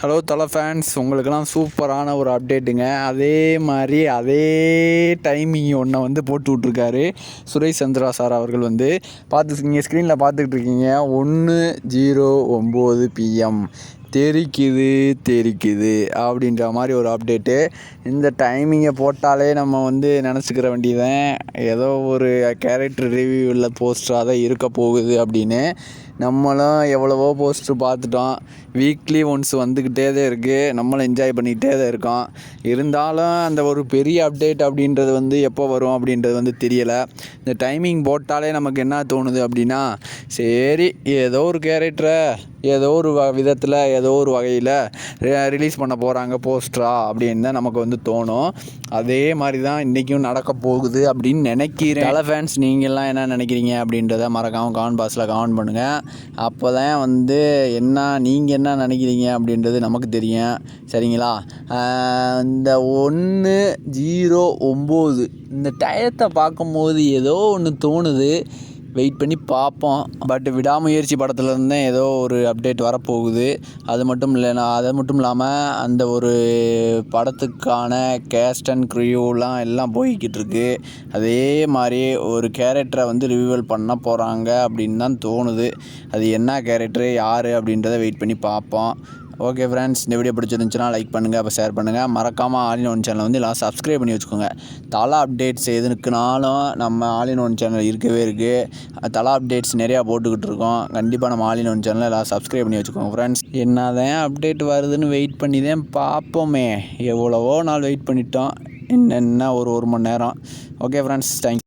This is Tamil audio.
ஹலோ தலை ஃபேன்ஸ் உங்களுக்கெல்லாம் சூப்பரான ஒரு அப்டேட்டுங்க அதே மாதிரி அதே டைமிங் ஒன்றை வந்து போட்டு விட்ருக்காரு சுரேஷ் சந்திரா சார் அவர்கள் வந்து பார்த்து நீங்கள் ஸ்க்ரீனில் பார்த்துக்கிட்டு இருக்கீங்க. ஒன்று ஜீரோ ஒம்பது பிஎம் தெரிக்குது தெரிக்குது அப்படின்ற மாதிரி ஒரு அப்டேட்டு இந்த டைமிங்கை போட்டாலே நம்ம வந்து நினச்சிக்கிற வேண்டியதான் ஏதோ ஒரு கேரக்டர் ரிவ்யூவில் போஸ்டராக தான் இருக்க போகுது அப்படின்னு. நம்மளும் எவ்வளவோ போஸ்ட்ரு பார்த்துட்டோம். வீக்லி ஒன்ஸ் வந்துக்கிட்டே தான் இருக்குது நம்மளும் என்ஜாய் பண்ணிக்கிட்டே தான் இருக்கோம். இருந்தாலும் அந்த ஒரு பெரிய அப்டேட் அப்படின்றது வந்து எப்போ வரும் அப்படின்றது வந்து தெரியலை. இந்த டைமிங் போட்டாலே நமக்கு என்ன தோணுது அப்படின்னா சரி ஏதோ ஒரு கேரக்டரை ஏதோ ஒரு வ விதத்தில் ஏதோ ஒரு வகையில் ரிலீஸ் பண்ண போகிறாங்க போஸ்டரா அப்படின்னு தான் நமக்கு வந்து தோணும். அதே மாதிரி தான் இன்றைக்கும் நடக்க போகுது அப்படின்னு நினைக்கிறேன். தலை ஃபேன்ஸ் நீங்கள்லாம் என்ன நினைக்கிறீங்க அப்படின்றத மறக்காமல் கமெண்ட் பாக்ஸில் கமெண்ட் பண்ணுங்கள் அப்போ தான் வந்து என்ன நீங்கள் என்ன நினைக்கிறீங்க அப்படின்றது நமக்கு தெரியும். சரிங்களா? இந்த ஒன்று ஜீரோ ஒம்பது இந்த டயத்தை பார்க்கும்போது ஏதோ ஒன்று தோணுது. வெயிட் பண்ணி பார்ப்போம். பட் விடாமுயற்சி படத்துலேருந்தே ஏதோ ஒரு அப்டேட் வரப்போகுது. அது மட்டும் இல்லைனா அது மட்டும் இல்லாமல் அந்த ஒரு படத்துக்கான கேஸ்ட் அண்ட் க்ரியூலாம் எல்லாம் போய்கிட்டு இருக்கு அதே மாதிரி ஒரு கேரக்டரை வந்து ரிவியூவல் பண்ண போகிறாங்க அப்படின்னு தான் தோணுது. அது என்ன கேரக்டரு யார் அப்படின்றத வெயிட் பண்ணி பார்ப்போம். ஓகே ஃப்ரெண்ட்ஸ் இந்த வீடியோ பிடிச்சிருந்துச்சுன்னா லைக் பண்ணுங்கள் அப்போ ஷேர் பண்ணுங்கள் மறக்காமல் ஆலின் ஒன் சேனல் வந்து எல்லாம் சப்ஸ்கிரைப் பண்ணி வச்சுக்கோங்க. தலா அப்டேட்ஸ் எதுக்குனாலும் நம்ம ஆலின் ஒன் சேனல் இருக்கவே இருக்குது தலா அப்டேட்ஸ் நிறையா போட்டுக்கிட்டு இருக்கோம். கண்டிப்பாக நம்ம ஆலின் ஒன் சேனலில் எல்லாம் சப்ஸ்கிரைப் பண்ணி வச்சுக்கோங்க ஃப்ரெண்ட்ஸ் என்ன தான் அப்டேட் வருதுன்னு வெயிட் பண்ணி தான் பார்ப்போமே. எவ்வளவோ நாள் வெயிட் பண்ணிட்டோம். என்னென்ன ஒரு ஒரு மணி நேரம். Okay friends thank you